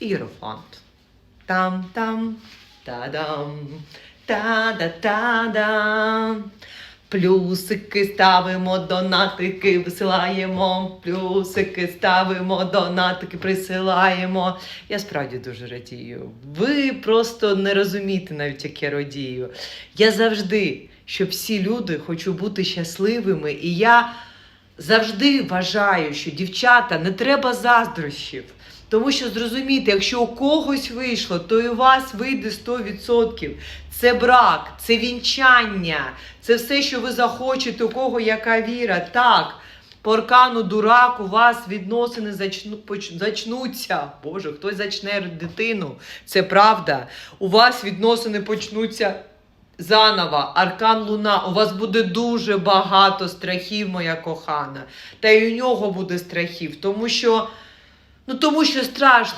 і єрофант. Там-там, та-дам, та-да-та-дам. Плюсики ставимо, донатики висилаємо, плюсики ставимо, донатики присилаємо. Я справді дуже радію. Ви просто не розумієте навіть, як я радію. Я завжди, щоб всі люди хочу бути щасливими, і я завжди вважаю, що дівчата не треба заздрощів. Тому що зрозумійте, якщо у когось вийшло, то і у вас вийде 100%. Це брак, це вінчання, це все, що ви захочете, у кого яка віра. Так, по аркану дурак, у вас відносини зачну, зачнуться. Боже, хтось зачне дитину. Це правда. У вас відносини почнуться заново. Аркан Луна. У вас буде дуже багато страхів, моя кохана. Та й у нього буде страхів, тому що. Ну тому що страшно.